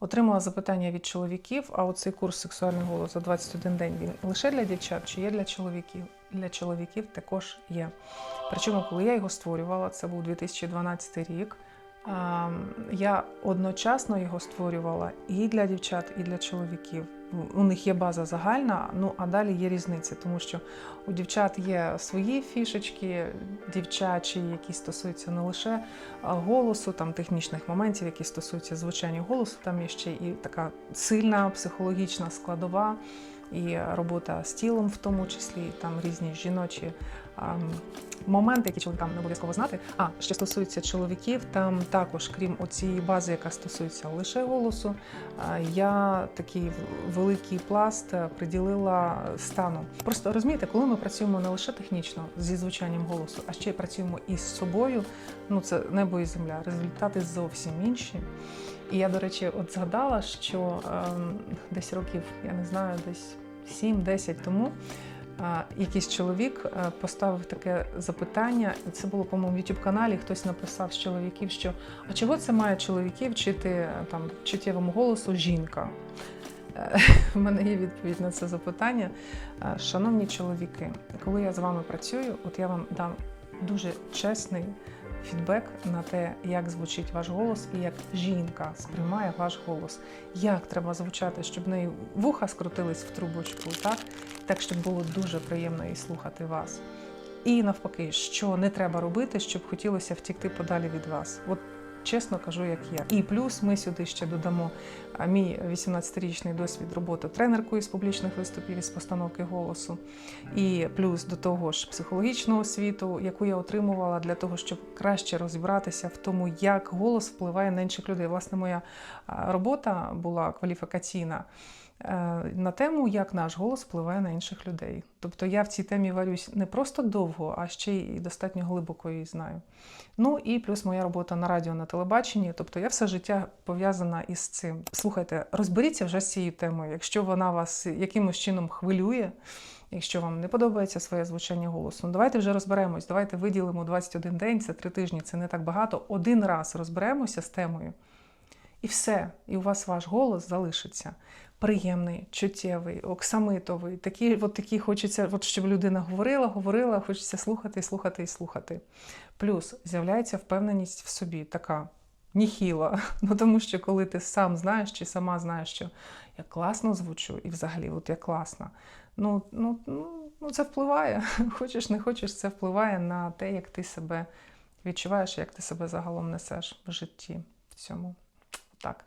Отримала запитання від чоловіків, а оцей курс сексуальний голос за 21 день він лише для дівчат чи є для чоловіків? Для чоловіків також є. Причому, коли я його створювала, це був 2012 рік. Я одночасно його створювала і для дівчат, і для чоловіків. У них є база загальна, ну а далі є різниці, тому що у дівчат є свої фішечки, дівчачі, які стосуються не лише голосу, там технічних моментів, які стосуються звучання голосу. Там є ще і така сильна психологічна складова, і робота з тілом, в тому числі там різні жіночі ам, моменти, які чоловікам не обов'язково знати. А що стосується чоловіків, там також, крім оцієї бази, яка стосується лише голосу, а, я такий великий пласт е, приділила стану. Просто розумієте, коли ми працюємо не лише технічно зі звучанням голосу, а ще й працюємо із собою. Ну це небо і земля. Результати зовсім інші. І я, до речі, от згадала, що ем, десь років, я не знаю, десь 7-10 тому. е, Якийсь чоловік е, поставив таке запитання. і Це було, по-моєму, в youtube каналі. Хтось написав з чоловіків, що а чого це має чоловіків вчити е, там чуттєвому голосу жінка? У мене є відповідь на це запитання. Шановні чоловіки, коли я з вами працюю, от я вам дам дуже чесний фідбек на те, як звучить ваш голос і як жінка сприймає ваш голос. Як треба звучати, щоб неї вуха скрутились в трубочку, так? Так, щоб було дуже приємно і слухати вас. І навпаки, що не треба робити, щоб хотілося втікти подалі від вас. От чесно кажу, як є. І плюс ми сюди ще додамо мій 18-річний досвід роботи тренеркою з публічних виступів із постановки голосу. І плюс до того ж психологічну освіту, яку я отримувала для того, щоб краще розібратися в тому, як голос впливає на інших людей. Власне, моя робота була кваліфікаційна на тему, як наш голос впливає на інших людей. Тобто я в цій темі варюсь не просто довго, а ще й достатньо глибоко її знаю. Ну і плюс моя робота на радіо на телебаченні. Тобто я все життя пов'язана із цим. Слухайте, розберіться вже з цією темою, якщо вона вас якимось чином хвилює. Якщо вам не подобається своє звучання голосу, ну давайте вже розберемось. Давайте виділимо 21 день, це три тижні, це не так багато. Один раз розберемося з темою. І все, і у вас ваш голос залишиться приємний, чуттєвий, оксамитовий. Такий, от такий хочеться, от щоб людина говорила, говорила, хочеться слухати, слухати і слухати. Плюс з'являється впевненість в собі, така ніхіла. Ну тому що коли ти сам знаєш чи сама знаєш, що я класно звучу, і взагалі, от я класна. Ну, ну, ну, ну це впливає. Хочеш, не хочеш, це впливає на те, як ти себе відчуваєш, як ти себе загалом несеш в житті в цьому.